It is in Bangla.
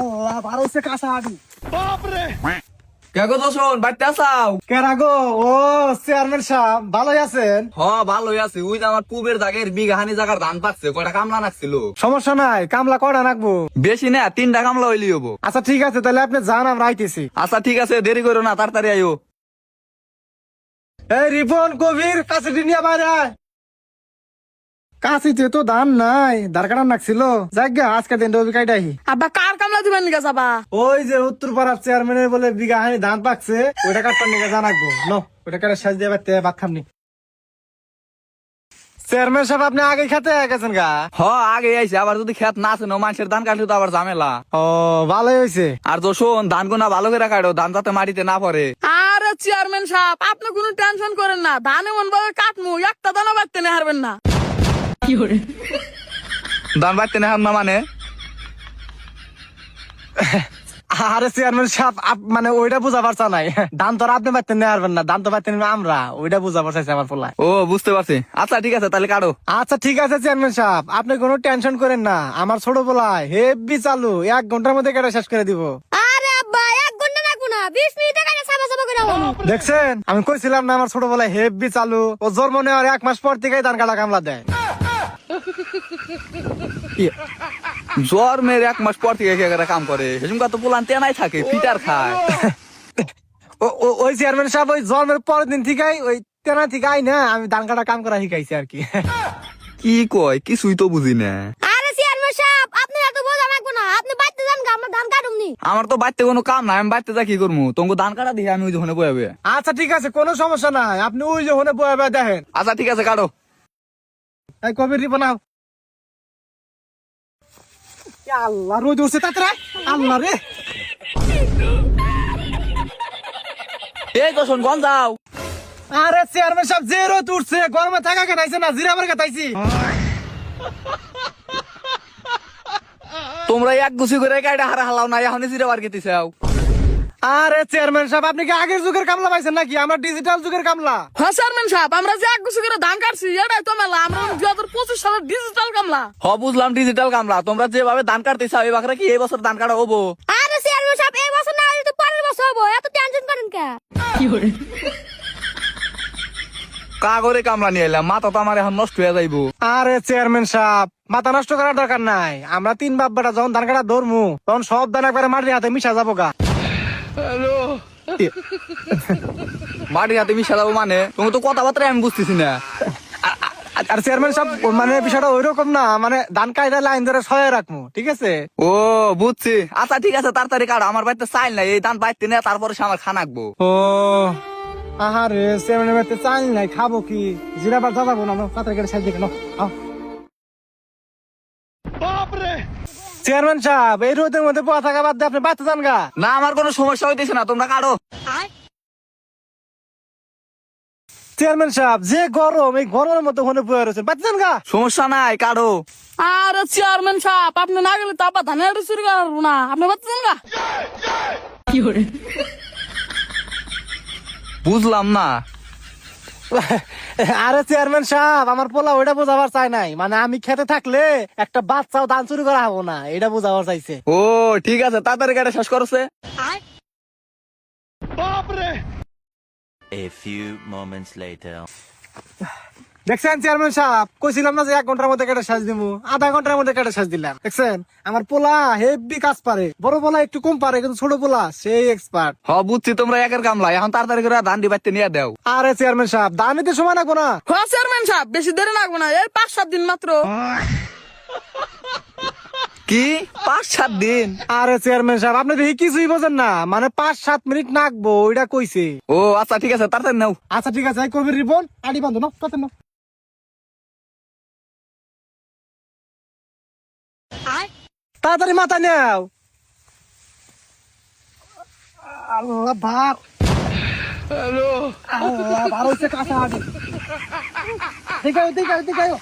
আল্লাহ ভালো হচ্ছে কাঁচা আডু কে গো দোষন বাড়িতে আসাও? কেরা গো? ও চেয়ারম্যান সাহেব ভালোই আছেন? হ ভালোই আছে। ওই যে আমার পুবের জাগের বিঘা হানি জায়গার ধান পাচ্ছে কয়টা কামলা নাকছিল। সমস্যা নাই কামলা বেশি না তিনটা কামলা হইলি হব। আচ্ছা ঠিক আছে তাহলে আপনি যান আমরা আইতেছি আচ্ছা ঠিক আছে দেরি করো না তাড়াতাড়ি আইও। এই রিপন কবির কাছে নিয়ে বাইরে আয়। কাশিতে তো দাম নাই কাটার নাকছিল যাক গে আজকে দিন রবি কাইটাই। আব্বা কার কামলা দিবেন নিকা যাবা? ওই যে উত্তর পাড়ার চেয়ারম্যানের বলে বিঘা হানি ধান পাকছে ওইটা জানাকবো নো ওইটা কাটে সাজ দিয়ে বাড়তে ভাত খামনি। চেয়ারম্যান সাহেব আপনি আগে খেতে গেছেন গা? হ আগে আইছে আবার যদি খেত না আছে মানুষের ধান কাটলে তো আবার ঝামেলা। ও ভালোই হয়েছে আর তো শোন ধান গোনা ভালো করে কাটো ধান যাতে মাটিতে না পড়ে। আরে চেয়ারম্যান সাহেব আপনি কোনো টেনশন করেন না ধান এমন ভাবে কাটমু একটা দানা বাড়তে না হারবেন না। বাড়তে না মানে? আরে চেয়ারম্যান সাহেব আপ- মানে ওইটা চা নাই। দাম তো আপনি পারতেন নিয়ে পারবেন না দাম তো পারতেন আমরা ওইটা বুঝাবার চাইছে আমার পোলায়। ও বুঝতে পারছি। আচ্ছা ঠিক আছে তাহলে কাটো। আচ্ছা ঠিক আছে চেয়ারম্যান সাহেব আপনি কোনো টেনশন করেন না আমার ছোট পোলায় হেভি চালু এক ঘণ্টার মধ্যে কেটে শেষ করে দিব। আরে আব্বা এক ঘণ্টা রাখব না বিশ মিনিটে কাজে সাবা সাবা করে দেখছেন? আমি কইছিলাম না আমার ছোট বেলায় হেভি চালু ও জোর মনে হয় এক মাস পর থেকেই ধান কাটা কামলা দেয়। জ্বর মেয়ের এক মাস পর থেকে কাম করে। সেজুমকা তো পোলান তেনাই থাকে পিটার খায়। ও- ও- ওই চেয়ারম্যান সাহেব ওই জন্মের পরের দিন ওই তেনা থেকে আই না আমি ধান কাটা কাম করা শিখাইছি আর কি। কি কয়? কিছুই তো বুঝি না। আরে চেয়ারম্যান সাহেব আপনি এত বোঝা রাখব না আপনি বাড়তে যান আমরা ধান কাটুমনি আমার তো বাড়িতে কোনো কাম নাই আমি বাড়িতে যা কি করব? তোমাকে ধান কাটা দিয়ে আমি ওই যখন বয়াবে আচ্ছা ঠিক আছে কোনো সমস্যা নাই আপনি ওই যে হনে বয়ে বয়ে দেখেন। আচ্ছা ঠিক আছে কাটো। এই কবির রিপো নাও। এ আল্লাহ রোদ উঠছে তাতে আল্লাহ রে। এই তো শোন গন যাও আরে চেয়ারম্যান সাহেব যে রোদ উঠছে গরমে থাকা কাটাইছে না? জিরাবার কাটাইছি তোমরা এক গুছি করে গাড়ি হারা হালাও না এখন জিরে বার গেতে চাও আরে চেয়ারম্যান সাহেব আপনি কি আগের যুগের কামলা পাইছেন নাকি? আমরা ডিজিটাল যুগের কামলা। হ্যাঁ চেয়ারম্যান সাহেব আমরা যে এক গুছি করে ধান কাটছি এটাই তো মেলা। আমরা দুই হাজার পঁচিশ সালের ডিজিটাল কামলা। হ বুঝলাম ডিজিটাল কামলা। তোমরা যেভাবে ধান কাটতে চাও এই বাকরা কি এই বছর ধান কাটা হব? আরে চেয়ারম্যান সাহেব এই বছর না হলে তো পরের বছর হব। এত টেনশন করেন কে? কা করে কামলা নিয়ে এলাম মাথা তো আমার এখন নষ্ট হয়ে যাইবো। আরে চেয়ারম্যান সাহেব মাথা নষ্ট করার দরকার নাই। আমরা তিন বাপ বেটা যখন ধান কাটা ধরমু তখন সব ধান একবারে মাটির হাতে মিশা যাব গা। মাটির হাতে মিশা যাব মানে? তুমি তো কথাবার্তা আমি বুঝতেছি না। আর- চেয়ারম্যান সাহেব মানে বিষয়টা ওই রকম না মানে ধান কাইটা লাইন ধরে সহায় রাখব ঠিক আছে? ও বুঝছি। আচ্ছা ঠিক আছে তাড়াতাড়ি কাটো আমার বাড়িতে চাইল নাই এই ধান বাড়িতে নিয়ে তারপরে সে আমার খানাকবো ও আহারে চেয়ারম্যান বাড়িতে চাল নাই খাব কি? জিরা বার যাব না পাত্রে কেটে সাইড কেন চেয়ারম্যান সাহেব এই রোদের মধ্যে পোয়া থাকা বাদ দিয়ে আপনি বাচ্চা যান গা। না আমার কোনো সমস্যা হইতেছে না তোমরা কাটো চেয়ারম্যান সাহেব যে গরম এই গরমের মধ্যে ওখানে বয়ে রয়েছেন বাচ্চা যান গা। সমস্যা নাই কাটো আরে চেয়ারম্যান সাহেব আপনি না গেলে তো আবার ধানের চুরি করব না। আপনি বাচ্চা গা। বুঝলাম না। আরে চেয়ারম্যান সাহেব আমার পোলা ওইটা বোঝাবার চাই নাই। মানে আমি খেতে থাকলে একটা বাচ্চাও দান চুরি করা হব না এটা বোঝাবার চাইছে। ও ঠিক আছে তাড়াতাড়ি গাড়ি শেষ করছে A few moments later. দেখছেন চেয়ারম্যান সাহেব? কইছিলাম না যে এক ঘণ্টার মধ্যে কেটে সাজ দিব আধা ঘণ্টার মধ্যে কেটে সাজ দিলাম। দেখছেন? আমার পোলা হেভি কাজ পারে। বড় পোলা একটু কম পারে কিন্তু ছোট পোলা সেই এক্সপার্ট হ বুঝছি তোমরা একের কামলা এখন তাড়াতাড়ি করে ধান দি বাড়িতে নিয়ে দাও। আরে চেয়ারম্যান সাহেব দামিতে সময় লাগবো না। হ্যাঁ চেয়ারম্যান সাহেব বেশি দেরি লাগবো না। এই পাঁচ সাত দিন মাত্র। কি? পাঁচ সাত দিন? আরে চেয়ারম্যান সাহেব আপনি দেখি কিছুই বোঝেন না। মানে পাঁচ সাত মিনিট নাকবো ওইটা কইছে। ও আচ্ছা ঠিক আছে তাড়াতাড়ি নাও। আচ্ছা ঠিক আছে এই কবির রিপন। আডি বান্ধব না তাতে না তাড়াতাড়ি মাথা নেও। আল্লাহ ভাত আল্লাহ ভালো হচ্ছে কাঁচা আডি দেখাও দেখাও দেখাও।